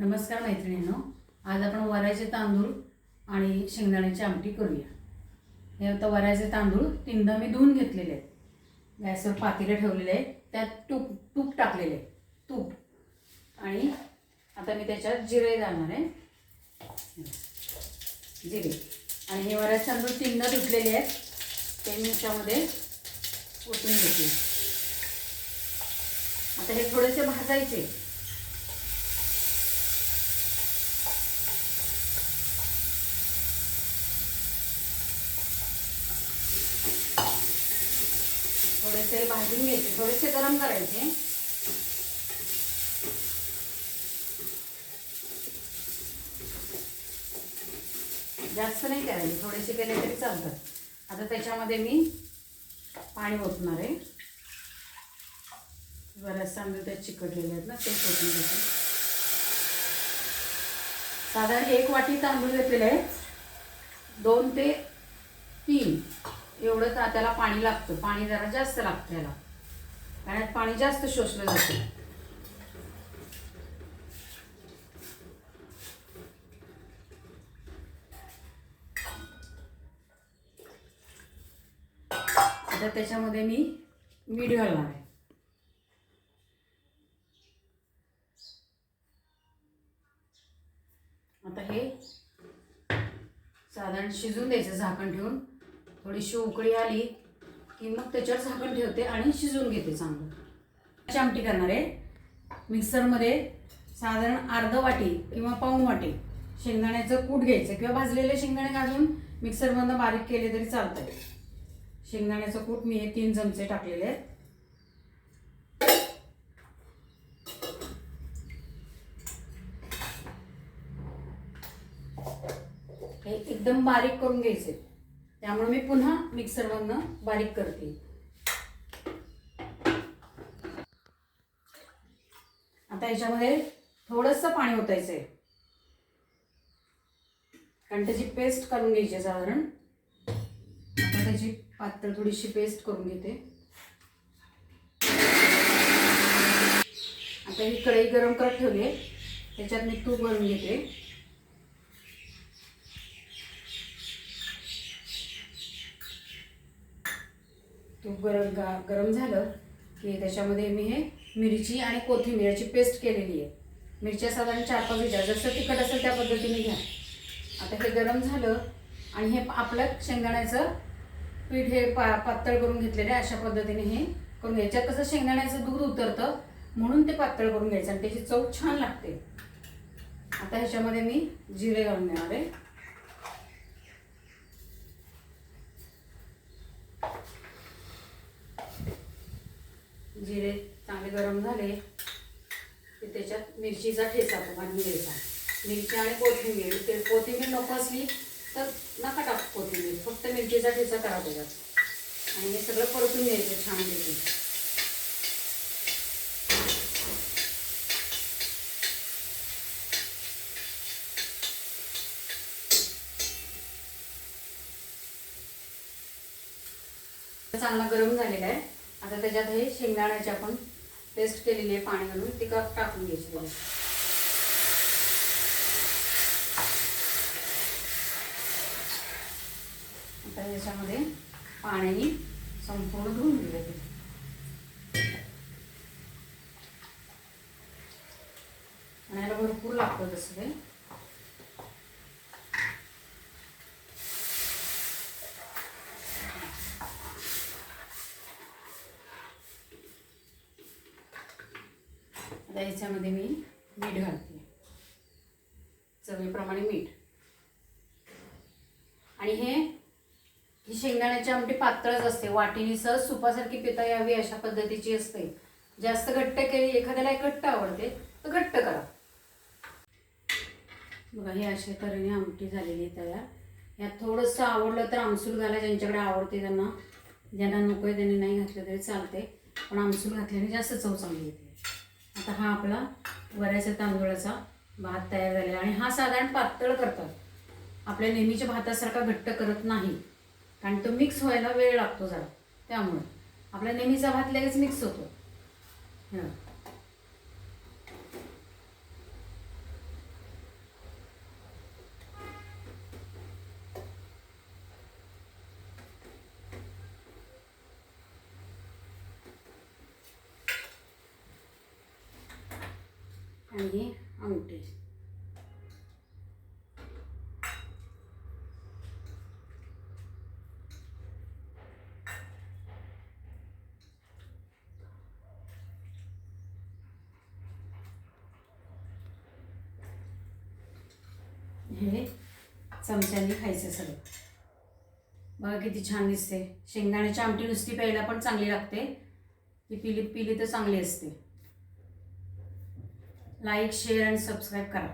नमस्कार मैत्रिणींनो आज आपण वऱ्याचे तांदूळ आणि शेंगदाण्याची आमटी करूया. हे आता वऱ्याचे तांदूळ तीनदा मी धुवून घेतलेले आहेत. गॅसवर पातेले ठेवलेले आहेत. त्यात तूप तूप टाकलेले आहे तूप. आणि आता मी त्याच्यात जिरे घालणार आहे. जिरे. आणि हे वऱ्याचे तांदूळ तीनदा धुतलेले आहेत. ते मी त्यामध्ये ओतून घेते आता हे थोडेसे भाजायचे. थोडेसे भाजून घ्यायचे थोडेसे गरम करायचे. जास्त नाही करायचे. थोडेसे केले तरी चालतात आता त्याच्यामध्ये मी पाणी ओतणार आहे. बऱ्याच तांदूळ त्यात चिकटलेले आहेत ना ते ओतून घेते. साधारण एक वाटी तांदूळ घेतलेले आहे दोन ते तीन. एवढं तर त्याला पाणी लागतं. पाणी जरा जास्त लागतं त्याला कारण पाणी जास्त शोषलं जातं. आता त्याच्यामध्ये मी मीठ घालणार आहे. आता हे साधारण शिजून द्यायचं झाकण ठेवून. थोडीशी उकळी आली की मग त्याच्यावर झाकण ठेवते आणि शिजवून घेते चांगलं. अशी आमटी करणार आहे. मिक्सरमध्ये साधारण अर्ध वाटी किंवा पाऊण वाटी शेंगदाण्याचं कूट घ्यायचं किंवा भाजलेले शेंगदाणे काढून मिक्सरमधनं बारीक केले तरी चालतंय. शेंगदाण्याचं कूट मी हे तीन चमचे टाकलेले आहेत. हे एकदम बारीक करून घ्यायचे. त्यामुळे मी पुन्हा मिक्सरमधनं बारीक करते. आता याच्यामध्ये थोडंसं पाणी ओतायचं आहे कारण त्याची पेस्ट करून घ्यायची आहे साधारण. आता त्याची पात्र थोडीशी पेस्ट करून घेते. आता ही कढई गरम करत ठेवली आहे. त्याच्यात मी तूप भरून घेते. तूप गरम गा गरम झालं की त्याच्यामध्ये मी हे मिरची आणि कोथिंबीरची पेस्ट केलेली आहे. मिरच्या साधारण चार पाच घ्या जसं तिखट असेल त्या पद्धतीने घ्या. आता हे गरम झालं आणि हे आपलं शेंगदाण्याचं पीठ हे पा पातळ करून घेतलेलं आहे. अशा पद्धतीने हे करून घ्यायच्यात कसं शेंगदाण्याचं दूध उतरतं म्हणून ते पातळ करून घ्यायचं आणि त्याची चव छान लागते. आता ह्याच्यामध्ये मी जिरे घालून देणार आहे. जिरे चांगले गरम झाले की त्याच्यात मिरचीचा ठेचा घालून द्यायचा मिरची. आणि कोथिंबीर. ते कोथिंबीर नको असली तर नका टाक कोथिंबीर. फक्त मिरचीचा ठेचा करा त्याच्यात. आणि हे सगळं परतून घ्यायचं छान देखील चांगला गरम झालेला आहे. आता त्याच्यात हे शेंगदाण्याची आपण पेस्ट केलेली आहे पाणी घालून ती कप टाकून घ्यायची त्याला. आता याच्यामध्ये पाण्याने संपूर्ण धुवून दिले ते. आणि याला भरपूर लागतं तसं ते. आता याच्यामध्ये मी मीठ घालते. चवीप्रमाणे मीठ. आणि हे ही शेंगदाण्याची आमटी पातळच असते. वाटीने सहज सुपासारखी पिता यावी अशा पद्धतीची असते. जास्त घट्ट केली एखाद्याला घट्ट आवडते तर घट्ट करा. बघा हे अशा तऱ्हेने आमटी झालेली आहे तयार. यात थोडंसं आवडलं तर आमसूल घाला ज्यांच्याकडे आवडते त्यांना. ज्यांना नको आहे त्यांनी नाही घातलं तरी चालते पण आमसूल घातल्याने जास्त चव चांगली येते. आता हा आपला वऱ्याच्या तांदूळाचा भात तयार झालेला आहे. आणि हा साधारण पातळ करतात. आपल्या नेहमीच्या भातासारखा घट्ट करत नाही. कारण तो मिक्स व्हायला वेळ लागतो जरा. त्यामुळे. आपला नेहमीचा भात लगेच मिक्स होतो. हं. आणि ही आमटी हे चमच्याने खायचं सगळं. बघा किती छान दिसते. शेंगदाण्याची आमटी नुसती प्यायला पण चांगली लागते. ती पिली पिली तर चांगली असते. लाईक शेअर आणि सबस्क्राईब करा.